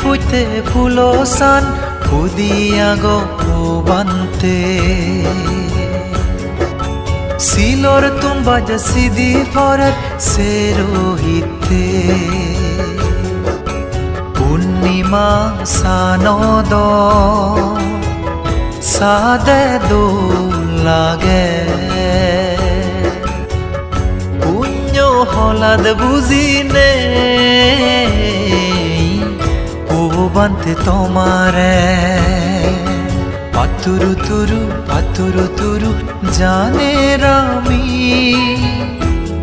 পুইতে ফুলো সান ফুদিয়া গো বান্তে সিলোর তুম্বা জসিদি ফরর সেরোহিতে। পূর্ণিমা সানদ সাদে দো লাগে। পুণ্য হলাদ বুঝিনে ও বান্তে তোমারে। পাতুরু তুরু পাতুরু তুরু জানে রামি।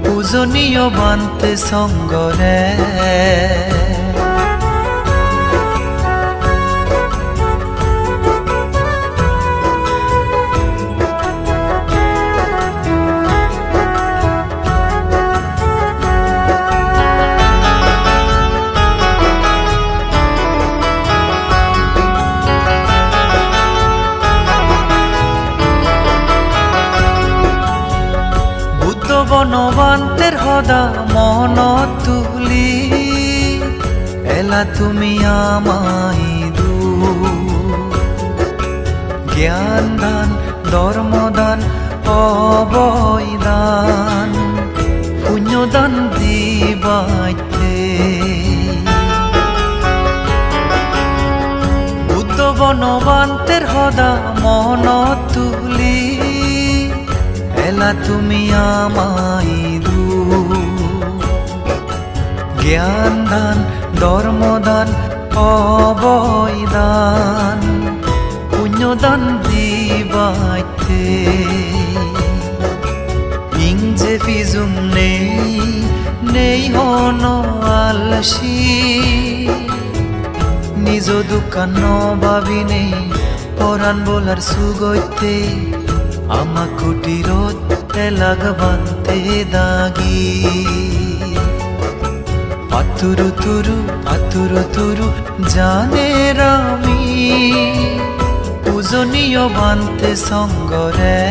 পূজনীয় বান্তে সঙ্গরে। বুদ্ধ বনবান্তের হদা মন তুলি। এলা তুমি আমাই দু। জ্ঞান দান ধর্মদান অবৈদান পুণ্যদান দিবাইতে। বুদ্ধ বনবান্তের হদা মন তুলি এলা তুমি আমাই দু জ্ঞান দান ধর্মদান অবৈদান পুণ্যদান দিবাইতে। ইং যে ফিজুম নেই নেই হন আলসি। নিজ দোকান ভাবি নেই, পরাণ বলার সুগৈতে আমা কুটিরত এলাগ বানতে দাগি। পাতুরু তুরু পাতুরু জানে রামি। পূজনীয় বানতে সঙ্গরে।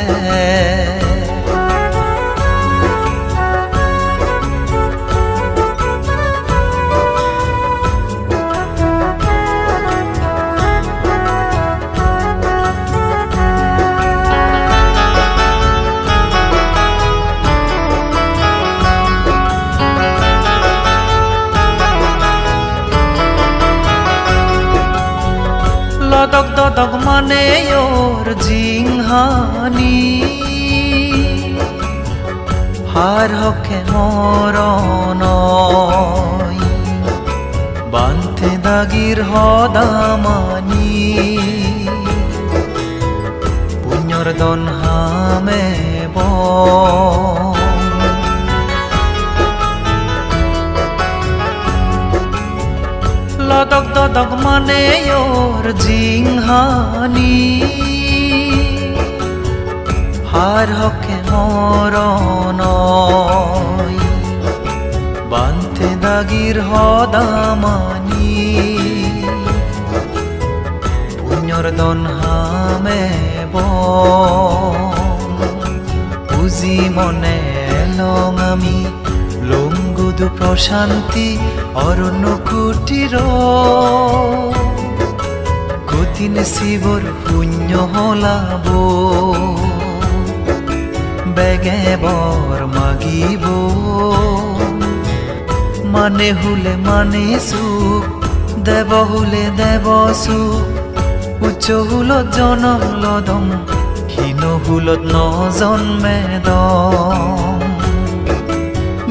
লদক দদক মানে ওর জিংহানি হার হকে মরণ বান্তে দাগির হদামানি। পুণ্যর দন হামে বন। লদক দদক মানে জিংহানি হার হকে মরণ বান্তে দাগির হদামানি পুণ্যর দন হামে বুঝি মনে লং আমি লঙ্গুদু প্রশান্তি অরণ্য কুটির কঠিন শিবর পুণ্য হলাব বেগে বর মাগিব মানে হুলে মানে সুখ দেব হুলে দেব সুখ উচ্চ হুলত জনম লদম হীন হুলত ন জন্মে দম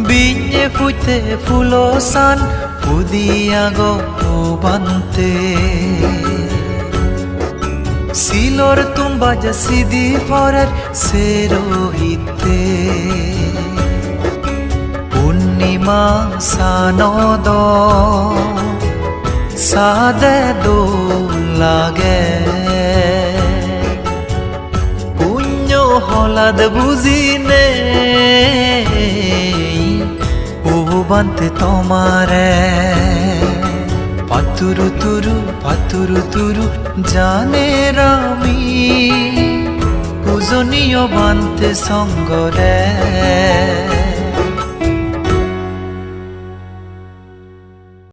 বিঞে ফুইতে ফুলসান ফুদিয়াগো Bhante silor tumbaja sidi horar serohite punnima sanodo sade do lage punyo holad bujine ও বান্তে তোমারে পাতুরু তুরু পাতুরু তুরু জানে রামি পূজনীয় বান্তে সঙ্গরে